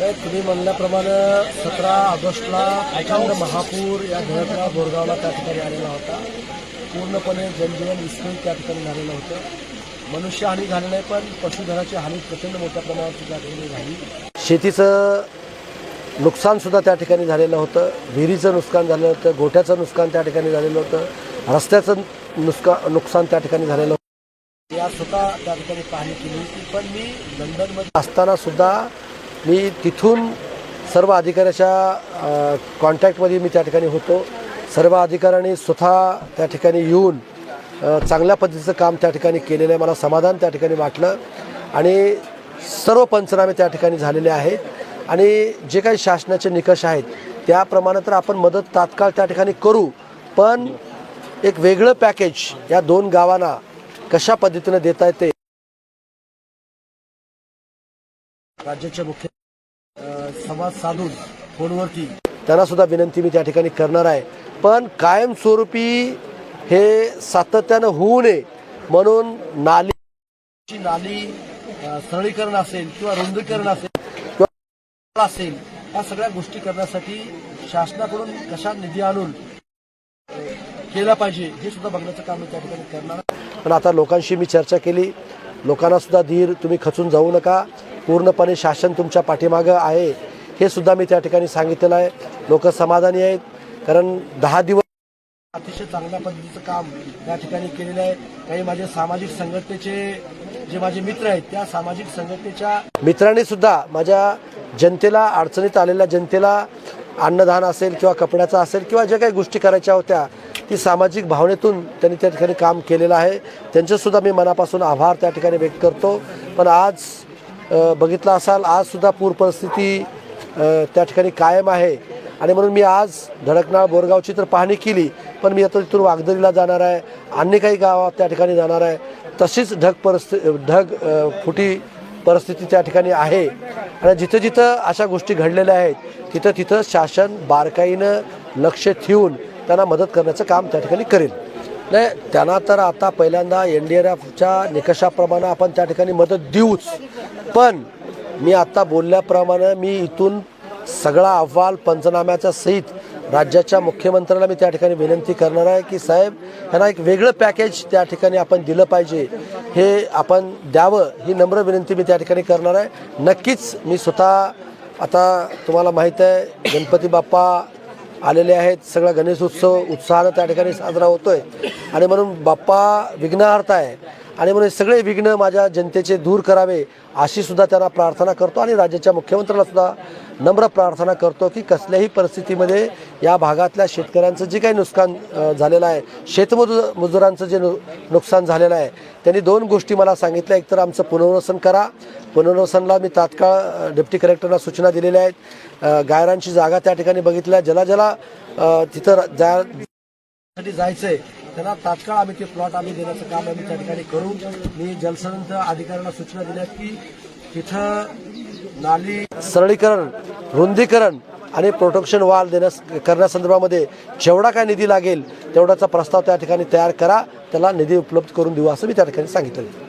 नाही, तुम्ही म्हणल्याप्रमाणे सतरा ऑगस्टला प्रचंड महापूर या धरणाला बोरगावला त्या ठिकाणी आलेला होता. पूर्णपणे जनजीवन विस्कळीत त्या ठिकाणी झालेलं होतं. मनुष्यहानी झाली नाही पण पशुधनाची हानी प्रचंड मोठ्या प्रमाणात त्या ठिकाणी झाली. शेतीचं नुकसानसुद्धा त्या ठिकाणी झालेलं होतं. विहिरीचं नुकसान झालं होतं. गोठ्याचं नुकसान त्या ठिकाणी झालेलं होतं. रस्त्याचं नुसका नुकसान त्या ठिकाणी झालेलं होतं. या स्वतः त्या ठिकाणी पाहणी केली होती पण मी लंडनमध्ये असताना सुद्धा मी तिथून सर्व अधिकाऱ्याच्या कॉन्टॅक्टमध्ये मी त्या ठिकाणी होतो. सर्व अधिकाऱ्यांनी स्वतः त्या ठिकाणी येऊन चांगल्या पद्धतीचं काम त्या ठिकाणी केलेलं आहे. मला समाधान त्या ठिकाणी वाटलं. आणि सर्व पंचनामे त्या ठिकाणी झालेले आहेत. आणि जे काही शासनाचे निकष आहेत त्याप्रमाणे तर आपण मदत तात्काळ त्या ठिकाणी करू. पण एक वेगळं पॅकेज या दोन गावांना कशा पद्धतीनं देता येते? राज्याचे मुख्य संवाद साधून फोनवरती. त्यांना सुद्धा विनंती मी त्या ठिकाणी करणार आहे. पण कायमस्वरूपी हे सातत्यानं होऊ नये म्हणून नाली नाली सरळीकरण असेल किंवा रुंदीकरण असेल किंवा असेल या सगळ्या गोष्टी करण्यासाठी शासनाकडून कशा निधी आणून केला पाहिजे हे सुद्धा बघण्याचं काम मी त्या ठिकाणी करणार आहे. पण आता लोकांशी मी चर्चा केली. लोकांना सुद्धा धीर तुम्ही खचून जाऊ नका. पूर्णपणे शासन तुमच्या पाठीमागं आहे हे सुद्धा मी त्या ठिकाणी सांगितलेलं आहे. लोक समाधानी आहेत कारण दहा दिवस अतिशय चांगल्या पद्धतीचं काम या ठिकाणी केलेलं आहे. काही माझे सामाजिक संघटनेचे जे माझे मित्र आहेत त्या सामाजिक संघटनेच्या मित्रांनी सुद्धा माझ्या जनतेला अडचणीत आलेल्या जनतेला अन्नदान असेल किंवा कपड्याचं असेल किंवा ज्या काही गोष्टी करायच्या होत्या ती सामाजिक भावनेतून त्यांनी त्या ठिकाणी काम केलेलं आहे. त्यांचेसुद्धा मी मनापासून आभार त्या ठिकाणी व्यक्त करतो. पण आज बघितला असाल आजसुद्धा पूर परिस्थिती त्या ठिकाणी कायम आहे. आणि म्हणून मी आज धडकनाळ बोरगावची तर पाहणी केली पण मी आता तिथून वागदरीला जाणार आहे अन्य काही गावात त्या ठिकाणी जाणार आहे. तशीच ढग परिस्थिती ढग फुटी परिस्थिती त्या ठिकाणी आहे. आणि जिथं जिथं अशा गोष्टी घडलेल्या आहेत तिथं तिथं शासन बारकाईनं लक्ष ठेवून त्यांना मदत करण्याचं काम त्या ठिकाणी करेल. नाही त्यांना तर आता पहिल्यांदा एन डी आर एफच्या निकषाप्रमाणे आपण त्या ठिकाणी मदत देऊच. पण मी आत्ता बोलल्याप्रमाणे मी इथून सगळा अहवाल पंचनाम्याच्या सहित राज्याच्या मुख्यमंत्र्याला मी त्या ठिकाणी विनंती करणार आहे की साहेब यांना एक वेगळं पॅकेज त्या ठिकाणी आपण दिलं पाहिजे. हे आपण द्यावं ही नम्र विनंती मी त्या ठिकाणी करणार आहे. नक्कीच मी स्वतः आता तुम्हाला माहीत आहे गणपती बाप्पा आलेले आहेत सगळा गणेश उत्सव उत्साहानं त्या ठिकाणी साजरा होतोय. आणि म्हणून बाप्पा विघ्नहर्ता आहे. आणि म्हणून हे सगळे विघ्न माझ्या जनतेचे दूर करावे अशी सुद्धा त्यांना प्रार्थना करतो आणि राज्याच्या मुख्यमंत्र्याला सुद्धा नम्र प्रार्थना करतो की कसल्याही परिस्थितीमध्ये या भागातल्या शेतकऱ्यांचं जे काही नुकसान झालेलं आहे शेतमजूर मजुरांचं जे नु नुकसान झालेलं आहे त्यांनी दोन गोष्टी मला सांगितल्या. एकतर आमचं पुनर्वसन करा. पुनर्वसनला मी तात्काळ डिप्टी डेप्टी कलेक्टरला सूचना दिलेल्या आहेत. गायरांची जागा त्या ठिकाणी बघितल्या. ज्याला ज्याला तिथं जा जायचं आहे त्यांना तात्काळ आम्ही ते प्लॉट आम्ही देण्याचं काम आम्ही त्या ठिकाणी करू मी जलसंत अधिकाऱ्यांना सूचना दिल्या की तिथं नाली सरळीकरण रुंदीकरण आणि प्रोटेक्शन वॉल देण्यास करण्यासंदर्भामध्ये जेवढा काय निधी लागेल तेवढाचा प्रस्ताव त्या ठिकाणी तयार करा त्याला निधी उपलब्ध करून देऊ असं मी त्या ठिकाणी सांगितलं.